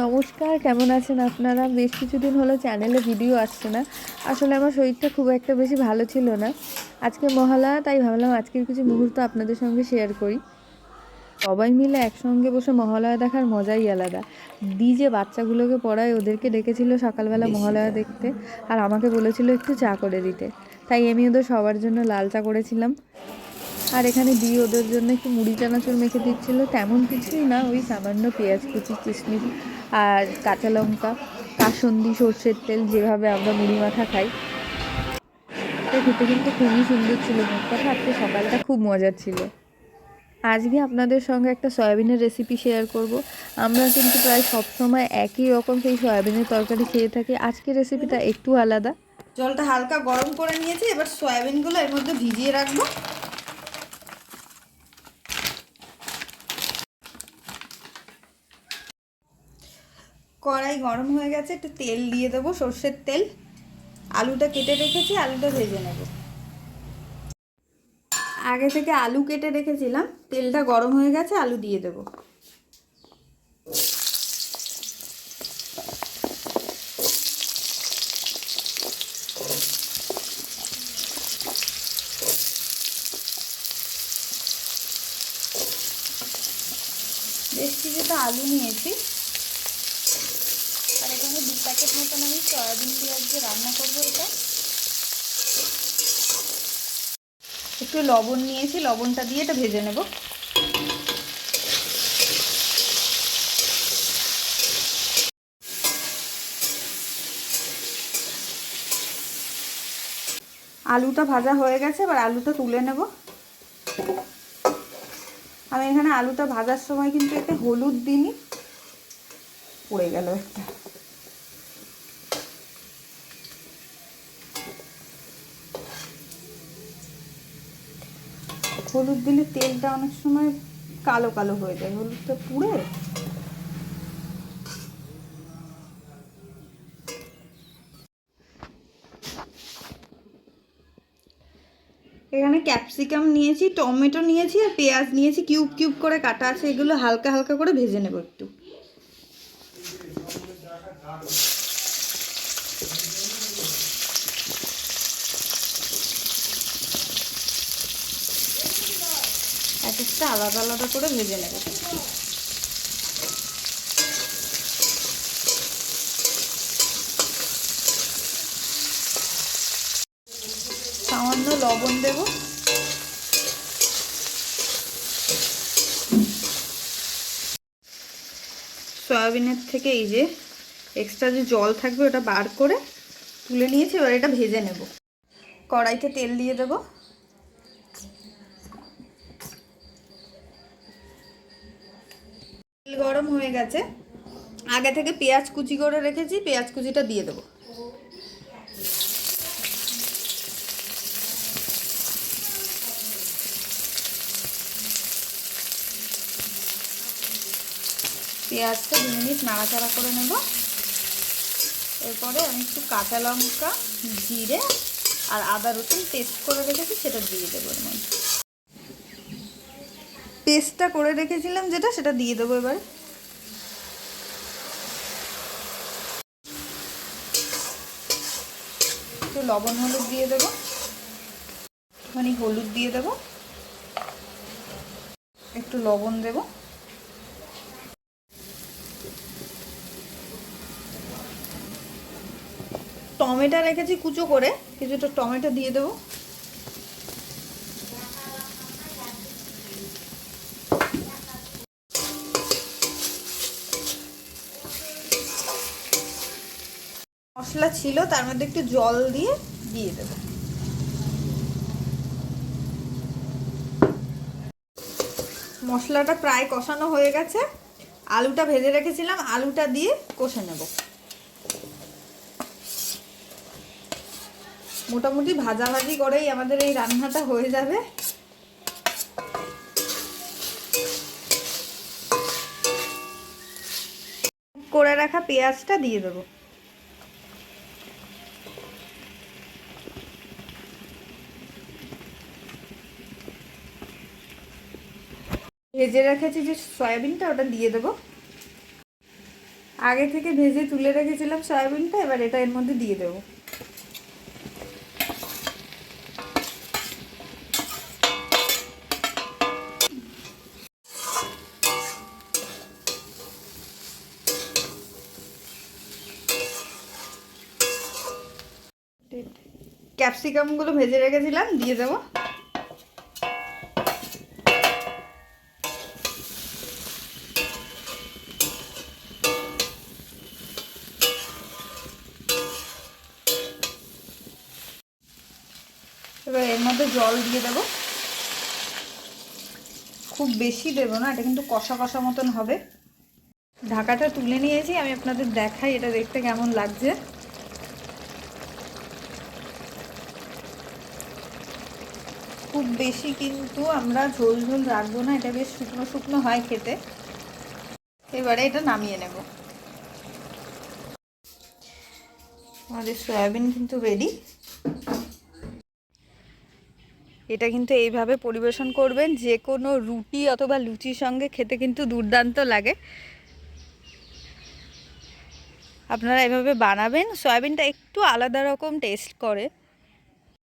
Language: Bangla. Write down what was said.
নমস্কার, কেমন আছেন আপনারা? বেশ কিছুদিন হলো চ্যানেলে ভিডিও আসছে না। আসলে আমার শরীরটা খুব একটা বেশি ভালো ছিল না। আজকে মহালয়া, তাই ভাবলাম আজকের কিছু মুহূর্ত আপনাদের সঙ্গে শেয়ার করি। সবাই মিলে একসঙ্গে বসে মহালয়া দেখার মজাই আলাদা। দি যে বাচ্চাগুলোকে পড়ায় ওদেরকে ডেকেছিল সকালবেলা মহালয়া দেখতে আর আমাকে বলেছিল একটু চা করে দিতে। তাই আমি ওদের সবার জন্য লাল চা করেছিলাম। আর এখানে দি ওদের জন্য একটু মুড়ি চানাচুর মেখে দিচ্ছিল। তেমন কিছুই না ওই সামান্য পেঁয়াজ কুচি কিশমিশ আর কাঁচা লঙ্কা কাসন্দি সর্ষের তেল যেভাবে আমরা মুড়ি মাখা খাই। খেতে কিন্তু খুবই সুন্দর ছিল। মোট কথা আজকে সকালটা খুব মজার ছিল। আজকে আপনাদের সঙ্গে একটা সয়াবিনের রেসিপি শেয়ার করব। আমরা কিন্তু প্রায় সব সময় একই রকম সেই সয়াবিনের তরকারি খেয়ে থাকি। আজকের রেসিপিটা একটু আলাদা। জলটা হালকা গরম করে নিয়েছি, এবার সয়াবিনগুলো এর মধ্যে ভিজিয়ে রাখব। কড়াই গরম হয়ে গেছে, একটু তেল দিয়ে দেবো, সর্ষের তেল। আলুটা কেটে রেখেছি, আলুটা ভেজে নেব। আগে থেকে আলু কেটে রেখেছিলাম, তেলটা গরম হয়ে গেছে, আলু দিয়ে দেবো। বেশ কিছুটা আলু নিয়েছি। আর এখানে দু প্যাকেট মতন আমি সয়াবিন দিয়ে আজকে রান্না করব এটা। একটু লবণ নিয়েছি, লবণটা দিয়ে এটা ভেজে নেব। আলুটা ভাজা হয়ে গেছে, এবার আলুটা তুলে নেব। আমি এখানে আলুটা ভাজার সময় কিন্তু এতে হলুদ দিইনি, পড়ে গেল একটা। হলুদ দিলে তেলটা অনেক সময় কালো কালো হয়ে যায়, হলুদটা পুড়ে। এখানে ক্যাপসিকাম নিয়েছি, টমেটো নিয়েছি আর পেঁয়াজ নিয়েছি, কিউব কিউব করে কাটা আছে, এগুলো হালকা হালকা করে ভেজে নেব একটু। এক আলাদা আলাদা করে ভেজে নেব। সামান্য লবণ দেব। সয়াবিনের থেকে এই যে এক্সট্রা যে জল থাকবে ওটা বার করে তুলে নিয়েছি, এবার এটা ভেজে নেব। কড়াইতে তেল দিয়ে দেবো। তেল গরম হয়ে গেছে। আগে থেকে পেঁয়াজ কুচি করে রেখেছি, পেঁয়াজ কুচিটা দিয়ে দেবো। পেঁয়াজটা দু মিনিট নাড়াচাড়া করে নেব। এরপরে আমি একটু কাঁচা লঙ্কা, জিরে আর আদা রসুন পেস্ট করে রেখেছি, সেটা দিয়ে দেবো পেস্টটা করে রেখেছিলাম যেটা, সেটা দিয়ে দেবো এবার। একটু লবণ, হলুদ দিয়ে দেবো। মানে হলুদ দিয়ে দেবো। একটু লবণ দেবো। টমেটো রেখেছি কুচো করে, কিছুটা টমেটো দিয়ে দেবো। মশলা ছিল, তার মধ্যে একটু জল দিয়ে দিয়ে দেবো। মশলাটা প্রায় কষানো হয়ে গেছে। আলুটা ভেজে রেখেছিলাম, আলুটা দিয়ে কষে নেব। মোটামুটি ভাজাভাজি করেই আমাদের এই রান্নাটা হয়ে যাবে। করে রাখা পেঁয়াজটা দিয়ে দেবো। ভেজে রেখেছি, যে সয়াবিনটা ওটা দিয়ে দেবো। আগে থেকে ভেজে তুলে রেখেছিলাম সয়াবিনটা, এবার এটা এর মধ্যে দিয়ে দেবো। ক্যাপসিকামগুলো ভেজে রেখেছিলাম, দিয়ে দেবো। এবার এর মধ্যে জল দিয়ে দেবো। খুব বেশি দেবো না, এটা কিন্তু কষা কষা মতন হবে। ঢাকাটা তুলে নিয়েছি, আমি আপনাদের দেখাই এটা দেখতে কেমন লাগছে। খুব বেশি কিন্তু আমরা ঝোল ঝোল রাখব না, এটা বেশ শুকনো শুকনো হয় খেতে। এবারে এটা নামিয়ে নেব। আমাদের সয়াবিন কিন্তু রেডি এটা কিন্তু এইভাবে পরিবেশন করবেন, যে কোনো রুটি অথবা লুচির সঙ্গে খেতে কিন্তু দুর্দান্ত লাগে। আপনারা এভাবে বানাবেন, সয়াবিনটা একটু আলাদা রকম টেস্ট করে।